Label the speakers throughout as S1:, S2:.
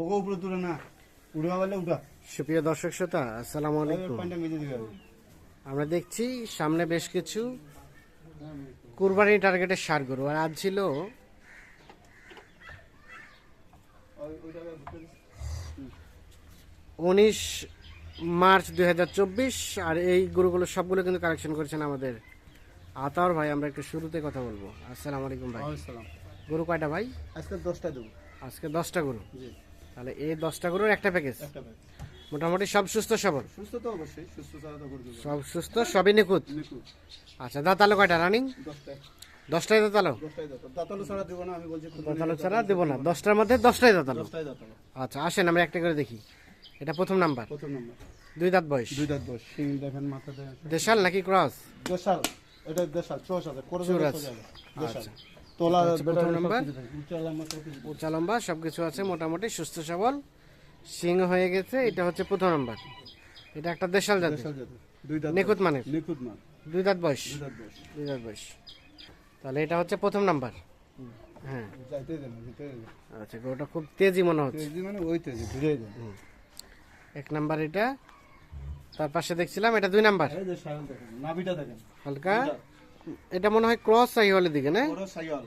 S1: ওগো উপরে তুলে না। উঠে পারলে উঠা
S2: সুপ্রিয় দর্শক শ্রোতা আসসালামু আলাইকুম। আমরা দেখছি সামনে বেশ কিছু কুরবানি টার্গেটের সার গরু। আর আজ ছিল উনিশ মার্চ দু হাজার চব্বিশ। আর এই গরুগুলো সবগুলো কিন্তু কালেকশন করেছেন আমাদের আতার ভাই। আমরা একটু শুরুতে কথা বলব। আসসালামু আলাইকুম ভাই। গরু কয়টা ভাই?
S1: আজকে দশটা দেবো
S2: আজকে দশটা গরু।
S1: জি।
S2: তাহলে এই দশটা গরুর একটা প্যাকেজ মোটামুটি সব সুস্থ সবল?
S1: সুস্থ তো অবশ্যই সুস্থ
S2: সব সুস্থ সবই নিখুঁত? আচ্ছা দাঁতালো কয়টা রানিং?
S1: দশটায়।
S2: দাঁতালো?
S1: দাঁতালো। ছাড়া দেবো না আমি বলছি
S2: দাঁতালো ছাড়া দেবো না দশটার মধ্যে
S1: দশটায় দাঁতালো।
S2: আচ্ছা আসেন আমরা একটা করে দেখি। এটা প্রথম নাম্বার।
S1: প্রথম নম্বর।
S2: দুই দাঁত বয়স।
S1: দুই দাঁত বয়স। শিং দেখেন মাথাতে
S2: দেশাল নাকি ক্রস?
S1: দেশাল। এটা দেশাল আছে
S2: চোর আছে।
S1: দেশাল।
S2: আচ্ছা।
S1: তোলা
S2: প্রথম নাম্বার।
S1: উঁচা লম্বা সব কিছু।
S2: আছে মোটামুটি সুস্থ সবল সিং হয়ে গেছে এটা হচ্ছে প্রথম নাম্বার। এটা একটা দেশাল জাতি।
S1: দুই
S2: নিখুঁত মানে
S1: নিখুঁত
S2: দুই দাঁত বয়স।
S1: দুই দাঁত
S2: বয়স। তাহলে এটা হচ্ছে প্রথম নাম্বার। হ্যাঁ। আচ্ছা ওটা খুব তেজি মনে হচ্ছে।
S1: মানে ওই তেজি বুঝাই
S2: এক নাম্বার এটা। তার পাশে দেখছিলাম এটা দুই নাম্বার।
S1: নাভিটা দেখেন।
S2: হালকা। এটা মনে হয় ক্রস সাইওয়ালের দিকে না?
S1: বড় সায়ল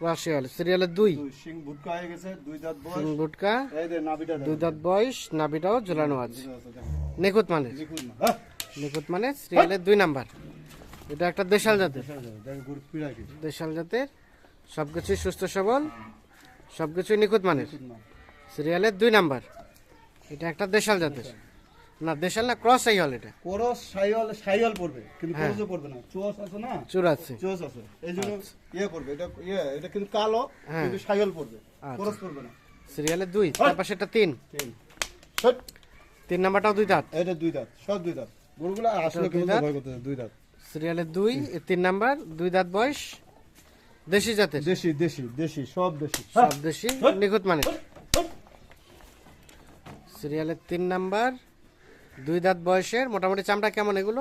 S2: ক্রস সাইওয়াল। সিরিয়ালের দুই।
S1: শিং ভুটকা হয়ে গেছে দুই দাঁত বয়স।
S2: তিন বুটকা
S1: এই যে নাভিটা
S2: দুই দাঁত বয়স নাভিটাও ঝুলানো আছে। নিখুঁত মানে?
S1: নিখুঁত মাল হ্যাঁ।
S2: নিখুঁত মানে সিরিয়ালের দুই নাম্বার। এটা একটা দেশাল জাতের।
S1: দেশাল জাতের।
S2: সবকিছুই সুস্থ সবল। সবকিছুই নিখুঁত মানের। সিরিয়ালের দুই নাম্বার। এটা একটা দেশাল জাতের। না দেশাল না ক্রস সাইওয়াল এটা।
S1: করস সায়ল সায়ল পড়বে কিন্তু করসও পড়বে না চোষ আছে না?
S2: চুর আছে।
S1: চোষ আছে এই জন্য ইয়ে করবে এটা ইয়ে এটা কিন্তু কালো
S2: হ্যাঁ।
S1: কিন্তু সায়ল পড়বে
S2: আচ্ছা।
S1: করস পড়বে না।
S2: সিরিয়ালের দুই তার পাশে একটা তিন।
S1: তিন।
S2: তিন নাম্বারটাও দুই দাঁত।
S1: এটা দুই দাঁত সব দুই দাঁত। গরুগুলো আসলে কিন্তু? ভয় করতে দুই দাঁত।
S2: সিরিয়ালের দুই তিন নাম্বার দুই দাঁত বয়স দেশি জাতের।
S1: দেশি দেশি দেশি সব দেশি।
S2: সব দেশি নিখুঁত মানে সিরিয়ালের তিন নাম্বার দুই দাঁত বয়সের? মোটামুটি চামড়া কেমন এগুলো?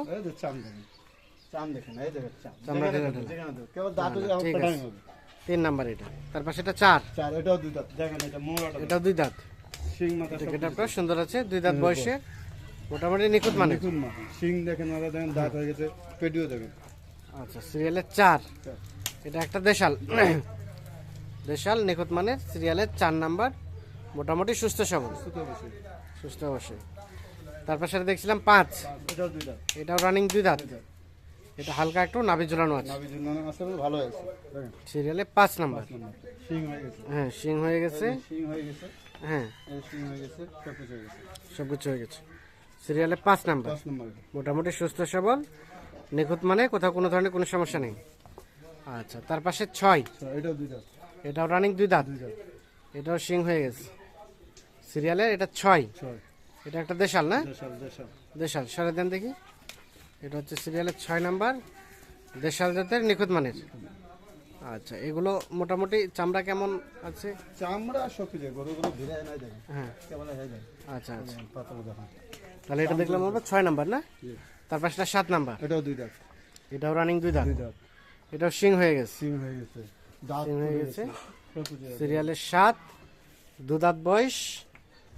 S2: তিন নাম্বার এটা। তার পাশে এটা চার
S1: এটাও দুই দাঁত। এটা
S2: আপনার সুন্দর আছে দুই দাঁত বয়সের মোটামুটি নিখুঁত মানে।
S1: নিখুঁত শিং দেখেন দেখেন দাঁত হয়ে গেছে পেটিও দেখেন।
S2: আচ্ছা সিরিয়ালের চার।
S1: চার।
S2: এটা একটা দেশাল। দেশাল নিখুঁত মানের সিরিয়ালের চার নাম্বার। মোটামুটি সুস্থ সবল।
S1: সুস্থ অবশ্যই।
S2: সুস্থ অবশ্যই। তারপর সেটা দেখছিলাম পাঁচ।
S1: এটাও দুই দাঁত।
S2: এটাও রানিং দুই দাঁত। এটা হালকা একটু নাভি ঝোলানো আছে।
S1: নাভি ভালো
S2: সিরিয়ালে পাঁচ নাম্বার।
S1: শিং হয়ে গেছে।
S2: হ্যাঁ শিং হয়ে গেছে।
S1: শিং হয়ে গেছে।
S2: হ্যাঁ।
S1: শিং হয়ে গেছে সব কিছু হয়ে গেছে।
S2: সব কিছু হয়ে গেছে। সিরিয়ালে পাঁচ নাম্বার। মোটামুটি সুস্থ সবল নিখুঁত মানে কোথাও কোনো ধরনের কোনো সমস্যা নেই। আচ্ছা তার পাশে ছয়।
S1: এটাও দুই দাঁত।
S2: এটাও রানিং দুই দাঁত। এটাও শিং হয়ে গেছে। সিরিয়ালের এটা ছয়।
S1: ছয়।
S2: এটা একটা দেশাল না?
S1: দেশাল
S2: সারা দেন দেখি। এটা হচ্ছে সিরিয়ালের ছয় নাম্বার। দেশাল জাতের নিখুঁত মানের। আচ্ছা এগুলো মোটামুটি চামড়া কেমন আছে?
S1: চামড়া গরুগুলো ভিড়ে নাই দেখেন
S2: হ্যাঁ।
S1: হয়ে যায়?
S2: আচ্ছা আচ্ছা। তাহলে এটা দেখলাম আমরা ছয় নাম্বার না। তার পাশে সাত নাম্বার।
S1: এটাও দুই দাঁত।
S2: এটাও রানিং দুই দাঁত। এটাও সিং হয়ে গেছে।
S1: শিং হয়ে গেছে। দাঁত
S2: হয়ে গেছে। সিরিয়ালের সাত। দু দাঁত বয়স।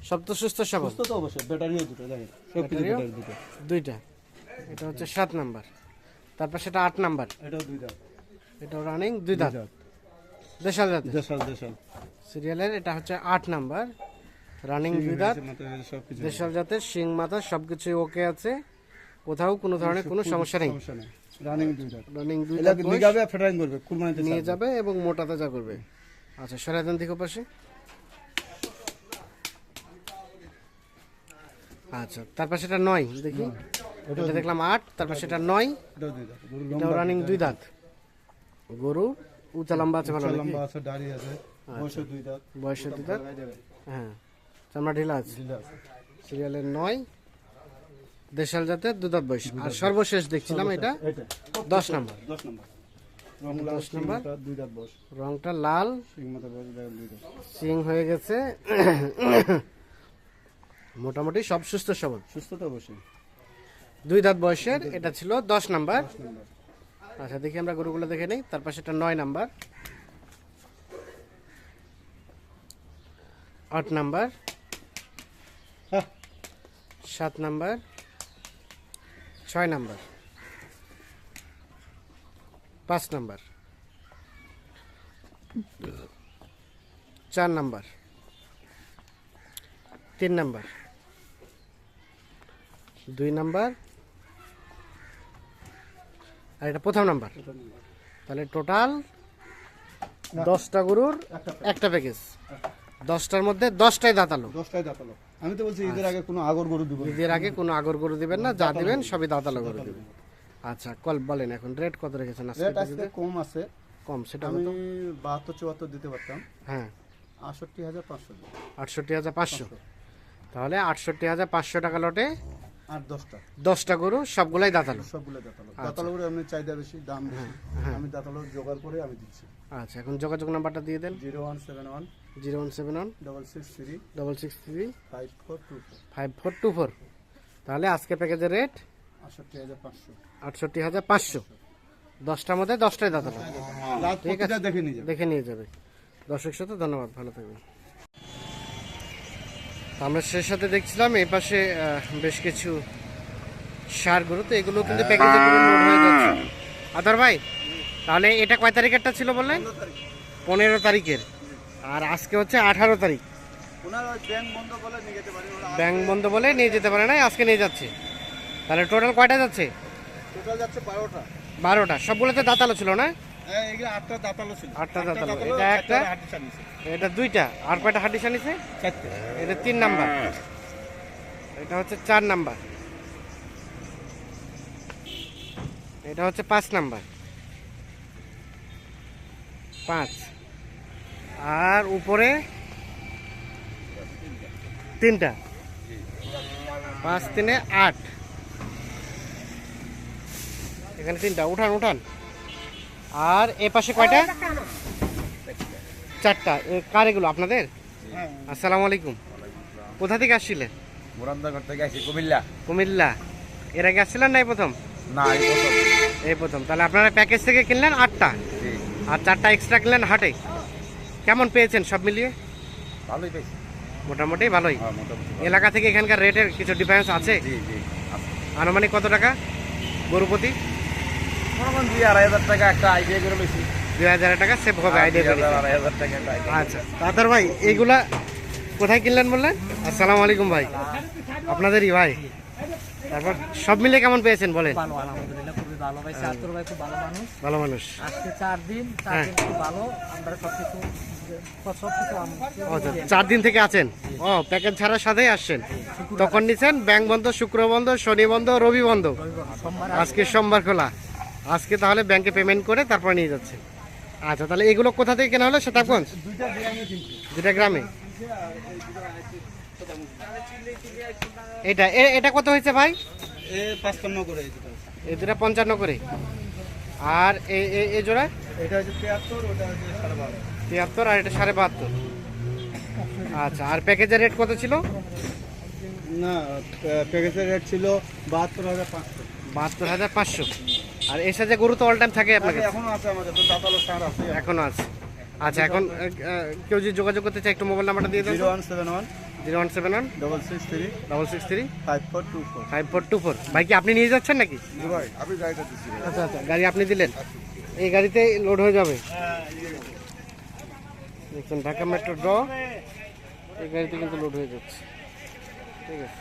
S2: সব তো সুস্থ সবল।
S1: সুস্থ তো অবশ্যই ব্যাটারিও দুটো দেখেন। সব কিছু ব্যাটারি দুটো?
S2: দুইটা। এটা হচ্ছে সাত নাম্বার। তারপর সেটা আট নাম্বার।
S1: এটাও দুই দাঁত।
S2: এটাও রানিং দুই দাঁত।
S1: দাঁত।
S2: দেশাল জাতের।
S1: দেশাল দেশাল।
S2: সিরিয়ালের এটা হচ্ছে আট নাম্বার। রানিং দুই দাঁত। দেশাল জাতের শিং মাথা সব সবকিছু ওকে আছে। কোথাও কোনো ধরনের কোনো সমস্যা নেই।
S1: রানিং দুই দাঁত।
S2: রানিং দুই দাঁত
S1: নিগাবে ফেটাইন করবে কুরবানিতে
S2: নিয়ে যাবে এবং মোটা তাজা করবে। আচ্ছা সরাইদান দিকে পাশে। আচ্ছা তারপর সেটা নয় দেখি। এটা দেখলাম আট তারপর সেটা নয়।
S1: এটাও দুই
S2: রানিং দুই দাঁত। গরু উঁচা লম্বা আছে ভালো
S1: লম্বা আছে দাড়ি আছে। বয়সে দুই দাঁত।
S2: দুই হ্যাঁ চামড়া ঢিলা আছে। সিরিয়ালের নয়। দেশাল জাতের দু দাঁত বয়স। আর সর্বশেষ দেখছিলাম এটা দশ নাম্বার।
S1: দশ নম্বর।
S2: দশ নম্বর।
S1: দুই
S2: রংটা লাল।
S1: দুই
S2: সিং হয়ে গেছে। মোটামুটি সব সুস্থ সবল।
S1: সুস্থ তো অবশ্যই।
S2: দুই দাঁত বয়সের এটা ছিল দশ নাম্বার। আচ্ছা দেখি আমরা গরুগুলো দেখে নেই পাশে সেটা নয় নাম্বার। আট নাম্বার। সাত নাম্বার। ছয় নাম্বার। পাঁচ নাম্বার। চার নাম্বার। তিন নাম্বার। দুই নাম্বার। আর এটা প্রথম নাম্বার। তাহলে টোটাল দশটা গরুর
S1: একটা
S2: প্যাকেজ দশটার মধ্যে দশটাই দাঁতালো।
S1: দশটায় দাঁতালো। আমি তো বলছি ঈদের আগে কোনো আগর গরু দিব না।
S2: ঈদের আগে কোনো আগর গরু দিবেন না যা দিবেন সবই দাঁতালো গরু দিবেন। আচ্ছা কল বলেন এখন রেট কত রেখেছেন আজকে
S1: রেট আজকে কম আছে।
S2: কম সেটা
S1: আমি বাহাত্তর চুয়াত্তর দিতে পারতাম।
S2: হ্যাঁ।
S1: আটষট্টি হাজার পাঁচশো।
S2: আটষট্টি হাজার পাঁচশো। তাহলে আটষট্টি হাজার পাঁচশো টাকা লটে
S1: দশটা।
S2: দশটা গরু সবগুলাই দাঁতালো?
S1: সবগুলো দাঁতালো। এমনি চাহিদা বেশি দাম বেশি। আমি দাঁতালো জোগাড় করে আমি দিচ্ছি।
S2: আচ্ছা এখন যোগাযোগ নাম্বারটা দিয়ে দেন।
S1: Zero one seven one
S2: zero one seven one
S1: double six three
S2: double six three
S1: five four two
S2: five four two four. তাহলে আজকে প্যাকেজের রেট?
S1: আটষট্টি হাজার পাঁচশো।
S2: আটষট্টি হাজার পাঁচশো। দশটার মধ্যে দশটাই দাঁতালো।
S1: রাত প্রতিটা দেখে নিয়ে যাবে।
S2: দেখে নিয়ে যাবে। দর্শক সাথে ধন্যবাদ। ভালো থাকবেন। আমরা সে সাথে দেখছিলাম এই পাশে বেশ কিছু সার গরু। তো এগুলো কিন্তু প্যাকেজে করে লোড হয়ে যাচ্ছে। আদর ভাই তাহলে এটা কয় তারিখেরটা ছিল বললেন? পনেরো তারিখের। আর আজকে হচ্ছে আঠারো তারিখ।
S1: ব্যাংক বন্ধ বলে নিয়ে যেতে
S2: ব্যাংক বন্ধ বলে নিয়ে যেতে পারে না আজকে নিয়ে যাচ্ছে। তাহলে টোটাল কয়টা যাচ্ছে?
S1: টোটাল যাচ্ছে বারোটা।
S2: বারোটা। সবগুলোতে দাঁতালো ছিল না?
S1: আটটা দাঁতালো ছিল।
S2: আটটা দাঁতালো। এটা একটা? দুইটা? আর কয়টা হাড্ডি নিছে এটা তিন নাম্বার। এটা হচ্ছে চার নাম্বার। এটা হচ্ছে পাঁচ নাম্বার। পাঁচ। আর উপরে তিনটা। পাঁচ তিনে আট। এখানে তিনটা। উঠান উঠান। আর এ পাশে কয়টা? চারটা। এ কার এগুলো? আপনাদের?
S1: হ্যাঁ।
S2: আসসালামু আলাইকুম। কোথা থেকে আসছিলেন
S3: মুরান্দাঘর থেকে আসি কুমিল্লা।
S2: কুমিল্লা। এর আগে আসছিলেন না এই প্রথম?
S3: না এই প্রথম।
S2: এই প্রথম। তাহলে আপনারা প্যাকেজ থেকে কিনলেন আটটা? আর চারটা এক্সট্রা কিনলেন হাটে? কেমন পেয়েছেন সব মিলিয়ে?
S3: ভালোই পেয়েছি।
S2: মোটামুটি ভালোই।
S3: হ্যাঁ।
S2: এলাকা থেকে এখানকার রেটের কিছু ডিফারেন্স আছে?
S3: জি জি আছে।
S2: আনুমানিক কত টাকা? গরুপতি
S3: মনে করেন দুই আড়াই হাজার টাকা একটা আইডিয়া করে বেশি
S2: দুই হাজার টাকা সেভ হবে আইডিয়া করে
S3: আড়াই হাজার টাকা
S2: আচ্ছা তাতার ভাই এইগুলা কোথায় কিনলেন বললেন? আসসালামু আলাইকুম ভাই। আপনাদেরই ভাই। তারপর সব মিলে কেমন পেয়েছেন বলেন?
S4: ভালো আলহামদুলিল্লাহ খুবই ভালো ভাই। চাঁদপুর ভাই খুব ভালো মানুষ।
S2: ভালো মানুষ।
S4: আজকে চার দিন চার
S2: হ্যাঁ।
S4: দিন খুব ভালো। আমরা সব কিছু সব কিছু
S2: ও, চার দিন থেকে আছেন? ও প্যাকেজ ছাড়ার সাথেই আসছেন। তখন নিচ্ছেন ব্যাংক বন্ধ শুক্র বন্ধ শনি বন্ধ রবি বন্ধ। আজকে সোমবার খোলা। আজকে তাহলে ব্যাংকে পেমেন্ট করে তারপর নিয়ে যাচ্ছে। আচ্ছা তাহলে এগুলো কোথা থেকে কেনা হলো?
S1: গ্রামে
S2: দুটা গ্রামে? এটা এটা কত হয়েছে ভাই?
S1: এ পাঁচপান্ন করে এই দুটা।
S2: পঞ্চান্ন করে। আর এ- জোড়া?
S1: এটা হচ্ছে তিয়াত্তর ওটা হচ্ছে সাড়ে বারো
S2: তিয়াত্তর আর এটা সাড়ে বাহাত্তর। আচ্ছা আর প্যাকেজের রেট কত ছিল?
S1: না প্যাকেজের রেট ছিল বাহাত্তর হাজার পাঁচশো।
S2: বাহাত্তর হাজার পাঁচশো। আর এর সাথে গরু তো অল টাইম থাকে আপনার কাছে?
S1: এখনও আছে আমাদের তো দাঁতালো সার আছে।
S2: এখনও আছে। আচ্ছা এখন কেউ যদি যোগাযোগ করতে চায় একটু মোবাইল নাম্বারটা দিয়ে দেন
S1: zero one seven one
S2: zero one seven one
S1: double six three
S2: double six three
S1: five four two four
S2: five four two four ভাই কি আপনি নিয়ে যাচ্ছেন নাকি?
S1: ভাই আমি গাড়িটা দিচ্ছি
S2: আচ্ছা আচ্ছা গাড়ি আপনি দিলেন। এই গাড়িতে লোড হয়ে যাবে। ঢাকা মেট্রো ড্র এই গাড়িতে কিন্তু লোড হয়ে যাচ্ছে। ঠিক আছে।